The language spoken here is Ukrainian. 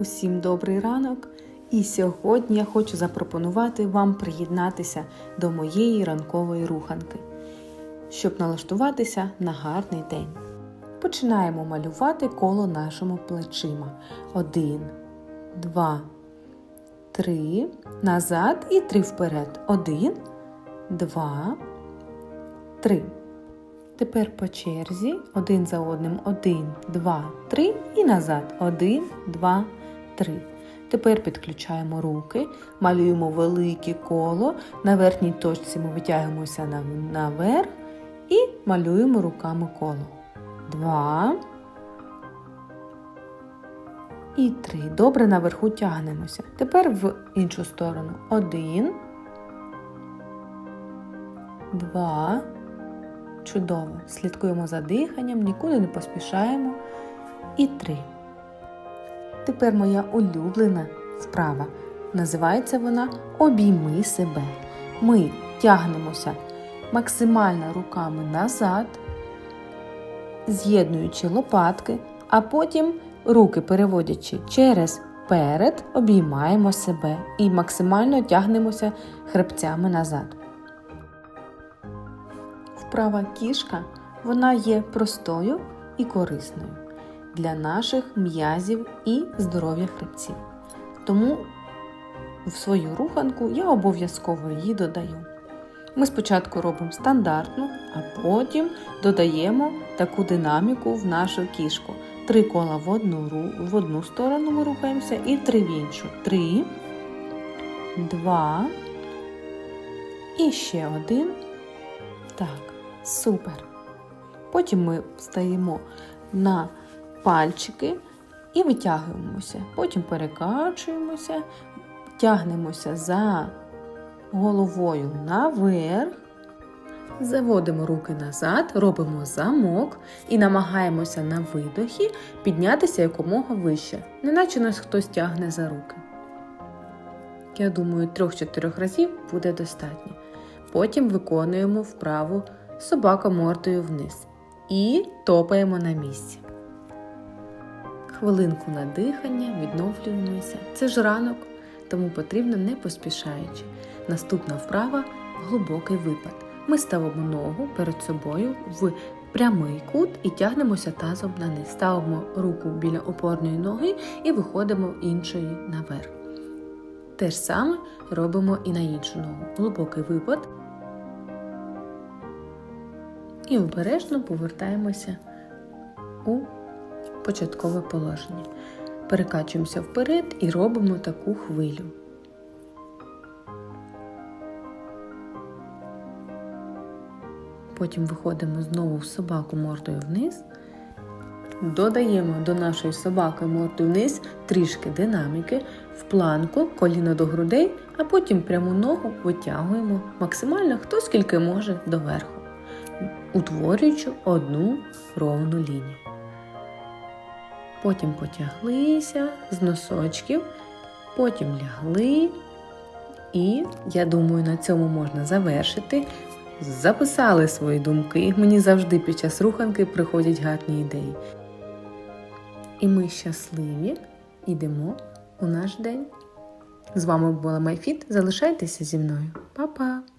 Усім добрий ранок! І сьогодні я хочу запропонувати вам приєднатися до моєї ранкової руханки, щоб налаштуватися на гарний день. Починаємо малювати коло нашими плечима. Один, два, три. Назад і три вперед. Один, два, три. Тепер по черзі один за одним. Один, два, три і назад. Один, два, три. Тепер підключаємо руки, малюємо велике коло. На верхній точці ми витягуємося наверх і малюємо руками коло. Два. І три. Добре наверху тягнемося. Тепер в іншу сторону. Один. Два. Чудово. Слідкуємо за диханням, нікуди не поспішаємо. І три. Тепер моя улюблена вправа. Називається вона Обійми себе. Ми тягнемося максимально руками назад, з'єднуючи лопатки, а потім руки переводячи через перед, обіймаємо себе і максимально тягнемося хребцями назад. Вправа кішка вона є простою і корисною для наших м'язів і здоров'я хребців. Тому в свою руханку я обов'язково її додаю. Ми спочатку робимо стандартну, а потім додаємо таку динаміку в нашу кішку. Три кола в одну, в одну сторону ми рухаємося і три в іншу. Три, два і ще один. Так, супер. Потім ми встаємо на пальчики і витягуємося. Потім перекачуємося, тягнемося за головою наверх, заводимо руки назад, робимо замок і намагаємося на видохі піднятися якомога вище, неначе нас хтось тягне за руки. Я думаю, трьох-чотирьох разів буде достатньо. Потім виконуємо вправу собака мордою вниз і топаємо на місці. Хвилинку на дихання, відновлюємося. Це ж ранок, тому потрібно не поспішаючи. Наступна вправа глибокий випад. Ми ставимо ногу перед собою в прямий кут і тягнемося тазом на низ. Ставимо руку біля опорної ноги і виходимо іншої наверх. Те ж саме робимо і на іншу ногу. Глибокий випад. І обережно повертаємося у початкове положення. Перекачуємося вперед і робимо таку хвилю. Потім виходимо знову в собаку мордою вниз. Додаємо до нашої собаки мордою вниз трішки динаміки, в планку, коліно до грудей, а потім пряму ногу витягуємо максимально хто скільки може доверху, утворюючи одну ровну лінію. Потім потяглися з носочків, потім лягли. І я думаю, на цьому можна завершити. Записали свої думки. Мені завжди під час руханки приходять гарні ідеї. І ми щасливі йдемо у наш день. З вами була Майфіт. Залишайтеся зі мною. Па-па!